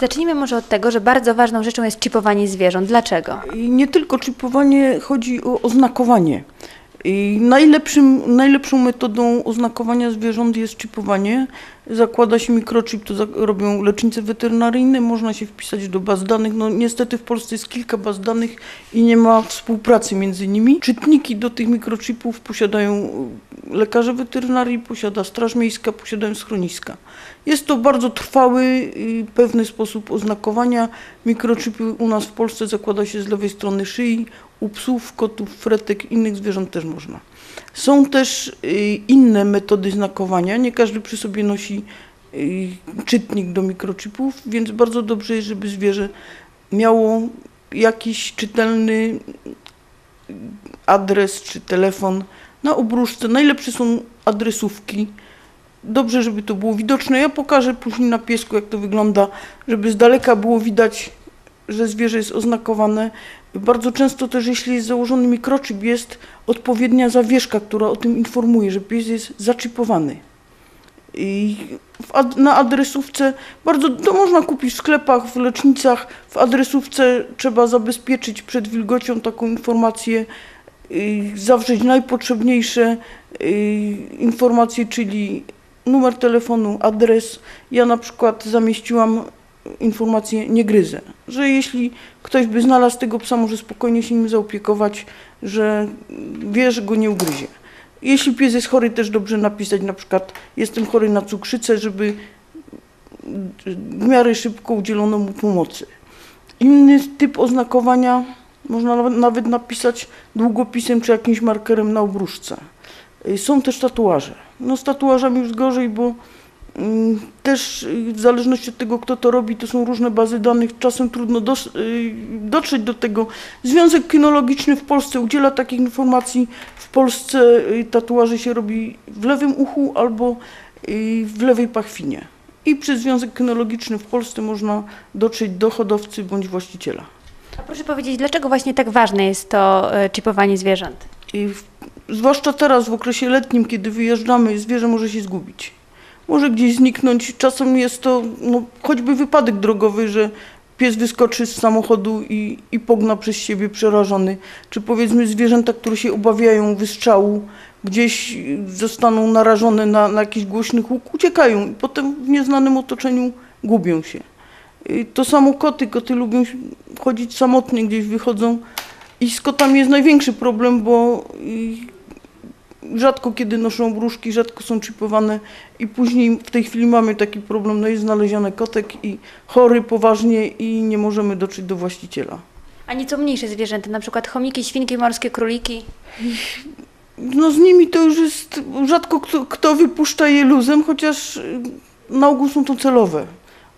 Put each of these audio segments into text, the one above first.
Zacznijmy może od tego, że bardzo ważną rzeczą jest chipowanie zwierząt. Dlaczego? Nie tylko chipowanie, chodzi o oznakowanie. I najlepszym, najlepszą metodą oznakowania zwierząt jest chipowanie. Zakłada się mikrochip, to robią lecznice weterynaryjne, można się wpisać do baz danych. No niestety w Polsce jest kilka baz danych i nie ma współpracy między nimi. Czytniki do tych mikrochipów posiadają y, lekarze weterynarii, posiada Straż Miejska, posiadają schroniska. Jest to bardzo trwały, pewny sposób oznakowania. Mikrochipy u nas w Polsce zakłada się z lewej strony szyi, u psów, kotów, fretek, innych zwierząt też można. Są też y, inne metody znakowania. Nie każdy przy sobie nosi y, czytnik do mikrochipów, więc bardzo dobrze jest, żeby zwierzę miało jakiś czytelny adres czy telefon na obruszce. Najlepsze są adresówki. Dobrze, żeby to było widoczne. Ja pokażę później na piesku, jak to wygląda, żeby z daleka było widać, że zwierzę jest oznakowane. Bardzo często też, jeśli jest założony mikrochip, jest odpowiednia zawieszka, która o tym informuje, że pies jest zaczipowany. I ad, na adresówce, bardzo to można kupić w sklepach, w lecznicach. W adresówce trzeba zabezpieczyć przed wilgocią taką informację, zawrzeć najpotrzebniejsze y, informacje, czyli numer telefonu, adres. Ja na przykład zamieściłam informację nie gryzę, że jeśli ktoś by znalazł tego psa, może spokojnie się nim zaopiekować, że wie, że go nie ugryzie. Jeśli pies jest chory, też dobrze napisać na przykład jestem chory na cukrzycę, żeby w miarę szybko udzielono mu pomocy. Inny typ oznakowania można nawet- napisać długopisem czy jakimś markerem na obruszce. Są też tatuaże. No z tatuażami już gorzej, bo mm, też y, w zależności od tego, kto to robi, to są różne bazy danych. Czasem trudno dos- y, dotrzeć do tego. Związek Kynologiczny w Polsce udziela takich informacji. W Polsce y, tatuaże się robi w lewym uchu albo w lewej pachwinie. I przez Związek Kynologiczny w Polsce można dotrzeć do hodowcy bądź właściciela. A proszę powiedzieć, dlaczego właśnie tak ważne jest to e, chipowanie zwierząt? I w, zwłaszcza teraz w okresie letnim, kiedy wyjeżdżamy, zwierzę może się zgubić. Może gdzieś zniknąć. Czasem jest to no, choćby wypadek drogowy, że pies wyskoczy z samochodu i, i pogna przez siebie przerażony. Czy powiedzmy zwierzęta, które się obawiają wystrzału, gdzieś zostaną narażone na, na jakiś głośny huk, uciekają i potem w nieznanym otoczeniu gubią się. To samo koty. Koty lubią chodzić samotnie, gdzieś wychodzą. I z kotami jest największy problem, bo rzadko kiedy noszą brzuszki, rzadko są chipowane i później w tej chwili mamy taki problem, no jest znaleziony kotek i chory poważnie i nie możemy dotrzeć do właściciela. A nieco mniejsze zwierzęta, na przykład chomiki, świnki morskie, króliki. No z nimi to już jest, rzadko kto, kto wypuszcza je luzem, chociaż na ogół są to celowe.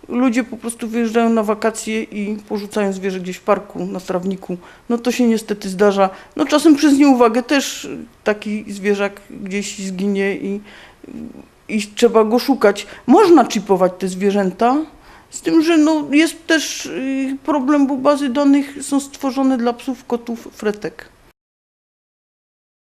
Ludzie po prostu wyjeżdżają na wakacje i porzucają zwierzę gdzieś w parku, na trawniku. No to się niestety zdarza. No czasem przez nieuwagę też taki zwierzak gdzieś zginie i, i trzeba go szukać. Można chipować te zwierzęta, z tym, że no jest też y, problem, bo bazy danych są stworzone dla psów, kotów, fretek.